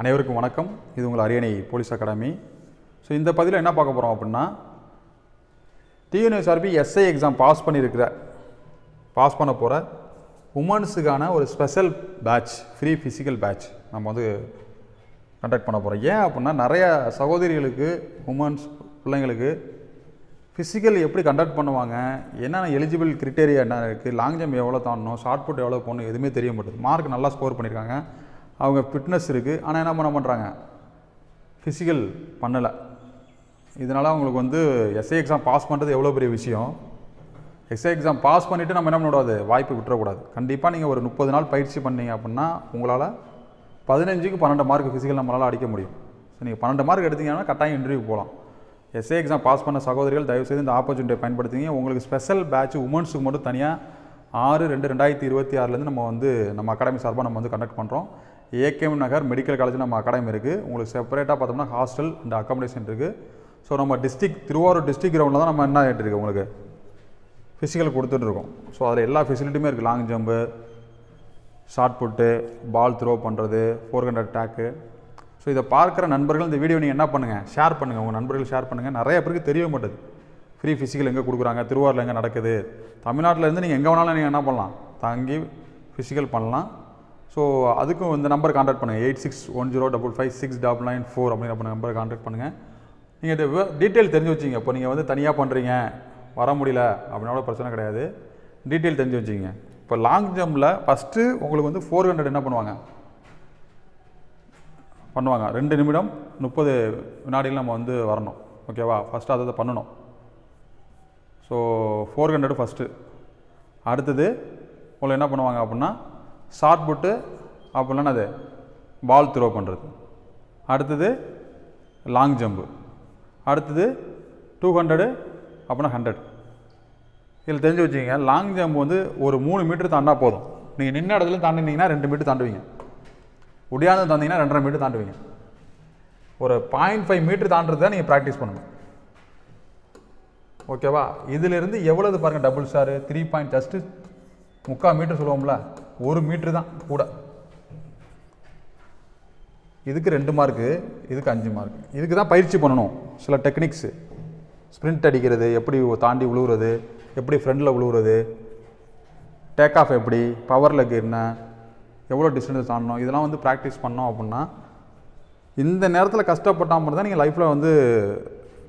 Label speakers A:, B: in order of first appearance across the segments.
A: அனைவருக்கும் வணக்கம். இது உங்கள் அரியணை போலீஸ் அகாடமி. ஸோ இந்த பதிவில் என்ன பார்க்க போகிறோம் அப்படின்னா டிஎன்எஸ்ஆர்பி எஸ்ஐ எக்ஸாம் பாஸ் பண்ணியிருக்கிற பாஸ் பண்ண போகிற உமன்ஸுக்கான ஒரு special batch free physical batch நம்ம வந்து கண்டக்ட் பண்ண போகிறோம் ஏன் அப்படின்னா நிறைய சகோதரிகளுக்கு உமன்ஸ் பிள்ளைங்களுக்கு ஃபிசிக்கல் எப்படி கண்டக்ட் பண்ணுவாங்க என்னென்ன எலிஜிபிள் கிரிட்டேரியா என்ன இருக்குது லாங் ஜம்ப் எவ்வளோ தாண்டணும் ஷார்ட் புட் எவ்வளோ போகணும் எதுவுமே தெரிய மாட்டேது மார்க் நல்லா ஸ்கோர் பண்ணியிருக்காங்க. அவங்க ஃபிட்னஸ் இருக்குது ஆனால் என்ன பண்ண பண்ணுறாங்க ஃபிசிக்கல் பண்ணலை. இதனால் அவங்களுக்கு வந்து எஸ்ஐ எக்ஸாம் பாஸ் பண்ணுறது எவ்வளோ பெரிய விஷயம்? எஸ்ஐ எக்ஸாம் பாஸ் பண்ணிவிட்டு நம்ம என்ன பண்ணக்கூடாது? வாய்ப்பு விட்டுறக்கூடாது. கண்டிப்பாக நீங்கள் ஒரு முப்பது நாள் பயிற்சி பண்ணீங்க அப்படின்னா உங்களால் பதினஞ்சுக்கு பன்னெண்டு மார்க் ஃபிசிக்கல் நம்மளால் அடிக்க முடியும். ஸோ நீங்கள் பன்னெண்டு மார்க் எடுத்தீங்கன்னா கட்டாயம் இன்டர்வியூ போகலாம் எஸ்ஏ எக்ஸாம் பாஸ் பண்ண சகோதரிகள் தயவுசெய்து இந்த ஆப்பர்ச்சுனிட்டியை பயன்படுத்திங்க. உங்களுக்கு ஸ்பெஷல் பேட்ச் உமன்ஸுக்கு மட்டும் தனியாக ஆறு ரெண்டு ரெண்டாயிரத்தி இருபத்தி ஆறுலேருந்து நம்ம வந்து நம்ம அகாடமி சார்பாக நம்ம வந்து கண்டக்ட் பண்ணுறோம் ஏகேஎம் நகர் மெடிக்கல் காலேஜ் நம்ம அகாடமி இருக்குது உங்களுக்கு செப்பரேட்டாக பார்த்தோம்னா ஹாஸ்டல் அண்ட் அக்காமடேஷன் இருக்குது ஸோ நம்ம டிஸ்ட்ரிக் திருவாரூர் டிஸ்ட்ரிக் கிரவுண்டில் தான் நம்ம என்ன ஆகிட்டு இருக்கு உங்களுக்கு? ஃபிசிக்கல் கொடுத்துட்ருக்கோம் ஸோ அதில் எல்லா ஃபெசிலிட்டியுமே இருக்குது long jump shot put ball throw பண்ணுறது ஃபோர் ஹண்ட்ரட் டேக்கு ஸோ இதை பார்க்குற நண்பர்கள் இந்த வீடியோ நீங்கள் என்ன பண்ணுங்கள் ஷேர் பண்ணுங்கள் உங்கள் நண்பர்கள் ஷேர் பண்ணுங்கள் நிறைய பேருக்கு தெரிய மாட்டேது. ஃப்ரீ ஃபிசிக்கல் எங்கே கொடுக்குறாங்க? திருவாரூரில் எங்கே நடக்குது? தமிழ்நாட்டில் இருந்து நீங்கள் எங்கே வேணாலும் நீங்கள் என்ன பண்ணலாம்? தங்கி ஃபிசிக்கல் பண்ணலாம். ஸோ அதுக்கும் இந்த நம்பர் காண்டாக்ட் பண்ணுங்கள் eight six one zero double five six double nine four அப்படிங்கிற நம்பரை காண்டாக்ட் பண்ணுங்கள் நீங்கள் இந்த டீட்டெயில் தெரிஞ்சு வச்சிங்க இப்போ நீங்கள் வந்து தனியாக பண்ணுறீங்க வர முடியல அப்படின்னால பிரச்சனை கிடையாது. டீட்டெயில் தெரிஞ்சு வச்சிங்க இப்போ லாங் ஜம்பில் ஃபஸ்ட்டு உங்களுக்கு வந்து ஃபோர் ஹண்ட்ரட் என்ன பண்ணுவாங்க? பண்ணுவாங்க. ரெண்டு நிமிடம் முப்பது வினாடியில் நம்ம வந்து வரணும். ஓகேவா ஃபஸ்ட்டு அதை பண்ணணும். ஸோ ஃபோர் ஹண்ட்ரடு ஃபஸ்ட்டு அடுத்தது உங்களை என்ன பண்ணுவாங்க அப்படின்னா ஷார்ட் புட்டு அப்படின்னா அது பால் த்ரோ பண்ணுறது அடுத்தது லாங் ஜம்பு அடுத்தது டூ ஹண்ட்ரடு அப்படின்னா ஹண்ட்ரட் இதில் தெரிஞ்சு வச்சுக்கோங்க லாங் ஜம்ப் வந்து ஒரு மூணு மீட்டர் தாண்டா போதும். நீங்கள் நின்ன இடத்துல தாண்டினீங்கன்னா ரெண்டு மீட்டர் தாண்டுவீங்க. முடியாத தாண்டிங்கன்னா ரெண்டரை மீட்டர் தாண்டுவீங்க. ஒரு பாயிண்ட் ஃபைவ் மீட்டர் தாண்டுறது தான் நீங்கள் ப்ராக்டிஸ் பண்ணணும். ஓகேவா இதிலிருந்து எவ்வளவு பாருங்கள் double star three point just முக்கால் மீட்டர் சொல்லுவோம்ல. ஒரு மீட்ரு தான் கூட. இதுக்கு ரெண்டு மார்க்கு இதுக்கு அஞ்சு மார்க். இதுக்கு தான் பயிற்சி பண்ணணும் சில டெக்னிக்ஸு ஸ்ப்ரிண்ட் அடிக்கிறது எப்படி தாண்டி விழுவுறது எப்படி ஃப்ரண்டில் விழுவுறது டேக் ஆஃப் எப்படி பவர் லெக் என்ன எவ்வளோ டிஸ்டன்ஸ் தாண்டணும் இதெல்லாம் வந்து ப்ராக்டிஸ் பண்ணோம் அப்படின்னா இந்த நேரத்தில் கஷ்டப்பட்டால் மட்டும் தான் நீங்கள் லைஃப்பில் வந்து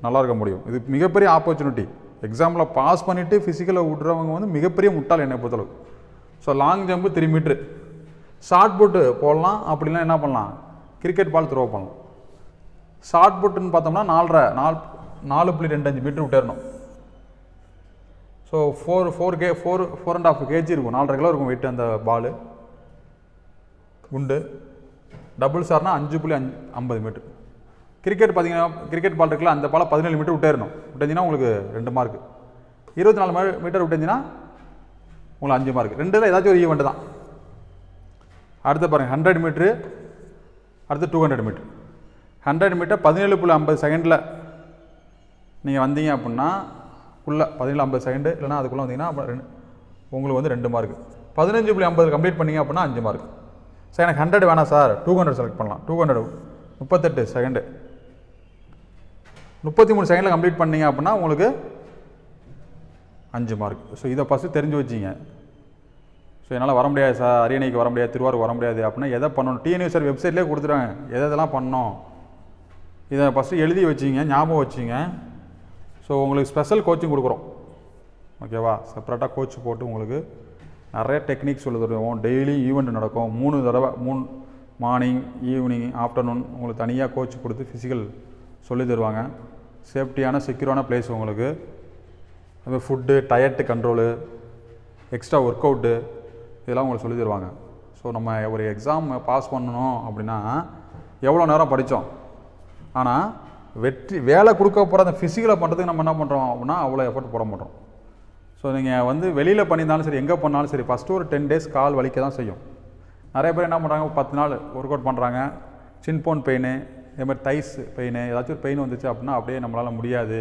A: நல்லா இருக்க முடியும். இது மிகப்பெரிய ஆப்பர்ச்சுனிட்டி எக்ஸாமில் பாஸ் பண்ணிவிட்டு ஃபிசிக்கலை விட்றவங்க வந்து மிகப்பெரிய முட்டாள் என்னை பொறுத்தளவுக்கு so long jump three metre shot put போடலாம். அப்படிலாம் என்ன பண்ணலாம்? கிரிக்கெட் பால் த்ரோ பண்ணலாம். ஷார்ட் புட்டுன்னு பார்த்தோம்னா நாலரை நாலு நாலு புள்ளி ரெண்டு அஞ்சு மீட்ரு விட்டுறணும். So four four K four four and half KG இருக்கும். நாலரை கிலோ இருக்கும் வெயிட் அந்த பால் குண்டு. டபுள் சார்னா அஞ்சு புள்ளி அஞ்சு ஐம்பது மீட்ரு கிரிக்கெட் பார்த்தீங்கன்னா கிரிக்கெட் பால் இருக்குல்ல அந்த பாலை பதினேழு மீட்டர் விட்டேறணும். விட்டேஞ்சின்னா உங்களுக்கு ரெண்டு மார்க் இருபத்தி நாலு மீ- மீட்டர் விட்டேஞ்சின்னா உங்களுக்கு அஞ்சு மார்க் ரெண்டு தான் ஏதாச்சும் ஒரு ஈவெண்ட் தான். அடுத்து பாருங்கள் ஹண்ட்ரட் மீட்ரு அடுத்து two hundred metre hundred metre பதினேழு புள்ளி ஐம்பது செகண்டில் நீங்கள் வந்தீங்க அப்படின்னா உள்ளே பதினேழு ஐம்பது செகண்டு இல்லைனா அதுக்குள்ளே வந்தீங்கன்னா அப்புறம் ரெண்டு உங்களுக்கு வந்து ரெண்டு மார்க் பதினஞ்சு புள்ளி ஐம்பது கம்ப்ளீட் பண்ணீங்க அப்படின்னா அஞ்சு மார்க் சார் எனக்கு ஹண்ட்ரட் வேணாம் சார். டூ ஹண்ட்ரட் செலக்ட் பண்ணலாம். டூ ஹண்ட்ரட் முப்பத்தெட்டு செகண்டு முப்பத்தி மூணு செகண்டில் கம்ப்ளீட் பண்ணீங்க அப்படின்னா உங்களுக்கு அஞ்சு மார்க் ஸோ இதை ஃபஸ்ட்டு தெரிஞ்சு வச்சிங்க. ஸோ என்னால் வர முடியாது சார் அரியணைக்கு வர முடியாது திருவாரூர் வர முடியாது அப்படின்னா எதை பண்ணணும்? டிஎன்யூ சார் வெப்சைட்லேயே கொடுத்துருவாங்க. எதை எதெல்லாம் பண்ணோம் இதை ஃபஸ்ட்டு எழுதி வச்சிங்க ஞாபகம் வச்சிங்க. ஸோ உங்களுக்கு ஸ்பெஷல் கோச்சிங் கொடுக்குறோம். ஓகேவா செப்பரேட்டாக கோச் போட்டு உங்களுக்கு நிறைய டெக்னிக் சொல்லி தருவோம். டெய்லி ஈவெண்ட் நடக்கும். மூணு தடவை மூணு மார்னிங் ஈவினிங் ஆஃப்டர்நூன் உங்களுக்கு தனியாக கோச் கொடுத்து ஃபிசிக்கல் சொல்லி தருவாங்க. சேஃப்டியான செக்யூரான பிளேஸ் உங்களுக்கு. அதுமாதிரி food diet control extra work out இதெல்லாம் உங்களுக்கு சொல்லி தருவாங்க. ஸோ நம்ம ஒரு எக்ஸாம் பாஸ் பண்ணணும் அப்படின்னா எவ்வளோ நேரம் படித்தோம்? ஆனால் வெற்றி வேலை கொடுக்க போகிற அந்த ஃபிசிக்கலை பண்ணுறதுக்கு நம்ம என்ன பண்ணுறோம் அப்படின்னா அவ்வளோ எஃபர்ட் போட மாட்டோம். ஸோ நீங்கள் வந்து வெளியில் பண்ணியிருந்தாலும் சரி எங்கே பண்ணாலும் சரி ஃபஸ்ட்டு ஒரு டென் டேஸ் கால் வலிக்க தான் செய்யும். நிறைய பேர் என்ன பண்ணுறாங்க பத்து நாள் ஒர்க் அவுட் பண்ணுறாங்க. சின்போன் பெயின் இதே மாதிரி டைஸ் பெயின் ஏதாச்சும் ஒரு பெயின் வந்துச்சு அப்படின்னா அப்படியே நம்மளால் முடியாது.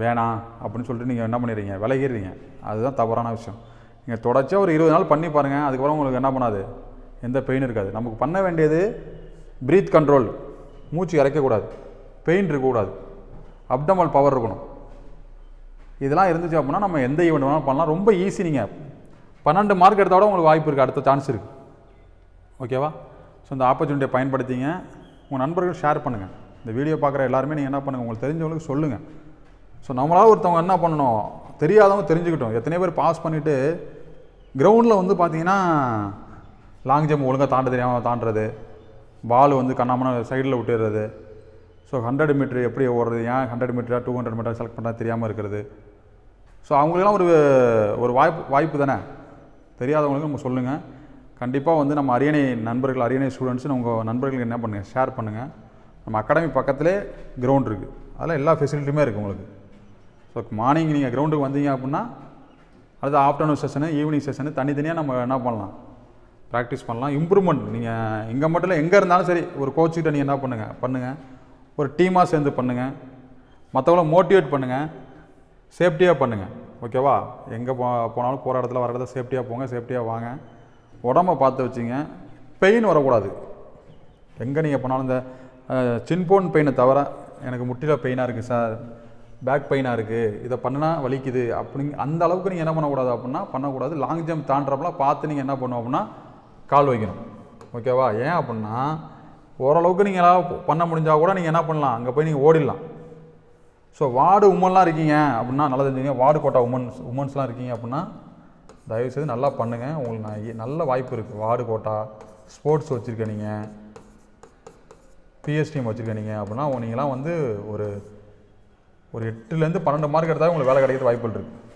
A: வேணாம் அப்படின்னு சொல்லிட்டு நீங்கள் என்ன பண்ணிடுறீங்க? விலகிடுறீங்க. அதுதான் தவறான விஷயம். நீங்கள் தொடர்ச்சியாக ஒரு இருபது நாள் பண்ணி பாருங்கள் அதுக்கப்புறம் உங்களுக்கு என்ன பண்ணாது? எந்த பெயின் இருக்காது. நமக்கு பண்ண வேண்டியது ப்ரீத் கண்ட்ரோல் மூச்சு இறைக்கக்கூடாது. பெயின் இருக்கக்கூடாது. அப்டமல் பவர் இருக்கணும். இதெல்லாம் இருந்துச்சு அப்படின்னா நம்ம எந்த ஈவெண்ட் வேணாலும் பண்ணலாம். ரொம்ப ஈஸி நீங்கள் பன்னெண்டு மார்க் எடுத்தால் கூட உங்களுக்கு வாய்ப்பு இருக்குது அடுத்த சான்ஸ் இருக்குது ஓகேவா ஸோ இந்த ஆப்பர்ச்சுனிட்டியை பயன்படுத்திங்க. உங்கள் நண்பர்கள் ஷேர் பண்ணுங்கள் இந்த வீடியோ பார்க்குற எல்லாருமே நீங்கள் என்ன பண்ணுங்கள் உங்களுக்கு தெரிஞ்சவங்களுக்கு சொல்லுங்கள் ஸோ நம்மளாக ஒருத்தவங்க என்ன பண்ணணும்? தெரியாதவங்க தெரிஞ்சுக்கிட்டோம். எத்தனை பேர் பாஸ் பண்ணிவிட்டு கிரவுண்டில் வந்து பார்த்தீங்கன்னா லாங் ஜம்ப் ஒழுங்காக தாண்ட தெரியாமல் தாண்டுறது. பால் வந்து கண்ணாமண்ணா சைடில் விட்டுறது. ஸோ ஹண்ட்ரட் மீட்டர் எப்படி ஓடுறது? ஏன் ஹண்ட்ரட் மீட்டரா டூ ஹண்ட்ரட் மீட்டர் செலக்ட் பண்ணால் தெரியாமல் இருக்கிறது? ஸோ அவங்களுக்கெல்லாம் ஒரு ஒரு வாய்ப்பு வாய்ப்பு தானே? தெரியாதவங்களுக்கு நம்ம சொல்லுங்கள் கண்டிப்பாக வந்து நம்ம அரியணை நண்பர்கள் அரியணை ஸ்டூடெண்ட்ஸ் உங்கள் நண்பர்களுக்கு என்ன பண்ணுங்கள் ஷேர் பண்ணுங்கள் நம்ம அகாடமி பக்கத்திலே கிரவுண்ட் இருக்குது அதில் எல்லா ஃபெசிலிட்டியுமே இருக்குது உங்களுக்கு. ஸோ மார்னிங் நீங்கள் கிரவுண்டுக்கு வந்தீங்க அப்படின்னா அடுத்து ஆஃப்டர்நூன் செஷனு ஈவினிங் செஷனு தனித்தனியாக நம்ம என்ன பண்ணலாம்? ப்ராக்டிஸ் பண்ணலாம். இம்ப்ரூவ்மெண்ட் நீங்கள் இங்கே மட்டும் இல்லை எங்கே இருந்தாலும் சரி ஒரு கோச்சுக்கிட்ட நீங்கள் என்ன பண்ணுங்கள் பண்ணுங்கள் ஒரு டீமாக சேர்ந்து பண்ணுங்கள் மற்றவங்கள மோட்டிவேட் பண்ணுங்கள் சேஃப்டியாக பண்ணுங்கள் ஓகேவா எங்கே போ போனாலும் போகிற இடத்துல வர இடத்துல சேஃப்டியாக போங்க சேஃப்டியாக வாங்க. உடம்ப பார்த்து வச்சுங்க. பெயின் வரக்கூடாது. எங்கே நீங்கள் போனாலும் இந்த சின்போன் பெயினை தவிர எனக்கு முட்டியில் பெயினாக இருக்குது சார் பேக் பெயினாக இருக்குது இதை பண்ணுனா வலிக்குது. அப்படிங்க அந்த அளவுக்கு நீங்கள் என்ன பண்ணக்கூடாது அப்படின்னா பண்ணக்கூடாது. லாங் ஜம்ப் தாண்டுறப்பலாம் பார்த்து நீங்கள் என்ன பண்ணுவோம் அப்படின்னா கால் வைக்கணும். ஓகேவா ஏன் அப்படின்னா ஓரளவுக்கு நீங்கள் எல்லாம் பண்ண முடிஞ்சால் கூட நீங்கள் என்ன பண்ணலாம். அங்கே போய் நீங்கள் ஓடிடலாம். ஸோ வார்டு உமன்லாம் இருக்கீங்க அப்படின்னா நல்லா தெரிஞ்சுங்க வார்டு கோட்டா உமன்ஸ் உமன்ஸ்லாம் இருக்கீங்க அப்படின்னா தயவுசெய்து நல்லா பண்ணுங்கள் உங்களுக்கு நான் நல்ல வாய்ப்பு இருக்குது வார்டு கோட்டா ஸ்போர்ட்ஸ் வச்சுருக்க நீங்கள் பிஎஸ்டிஎம் வச்சுருக்க நீங்கள் அப்படின்னா நீங்களாம் வந்து ஒரு ஒரு எட்டுலேருந்து பன்னெண்டு மார்க் எடுத்தால் உங்களுக்கு வேலை கிடைக்கிறது வாய்ப்புகள் இருக்குது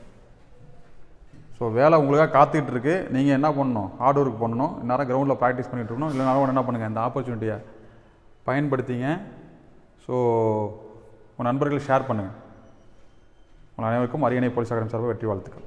A: ஸோ வேலை உங்களுக்காக காத்துக்கிட்டு இருக்கு நீங்கள் என்ன பண்ணணும்? ஹார்ட் ஒர்க் பண்ணணும். இந்நேரம் கிரவுண்டில் ப்ராக்டிஸ் பண்ணிகிட்டு இருக்கணும். இல்லைனாலும் என்ன பண்ணுங்கள் இந்த ஆப்பர்ச்சுனிட்டியை பயன்படுத்திங்க. ஸோ உங்கள் நண்பர்கள் ஷேர் பண்ணுங்கள் உங்கள் அனைவருக்கும் அரியணை போலீஸ் அகாடமி சார்பாக வெற்றி வாழ்த்துக்கள்.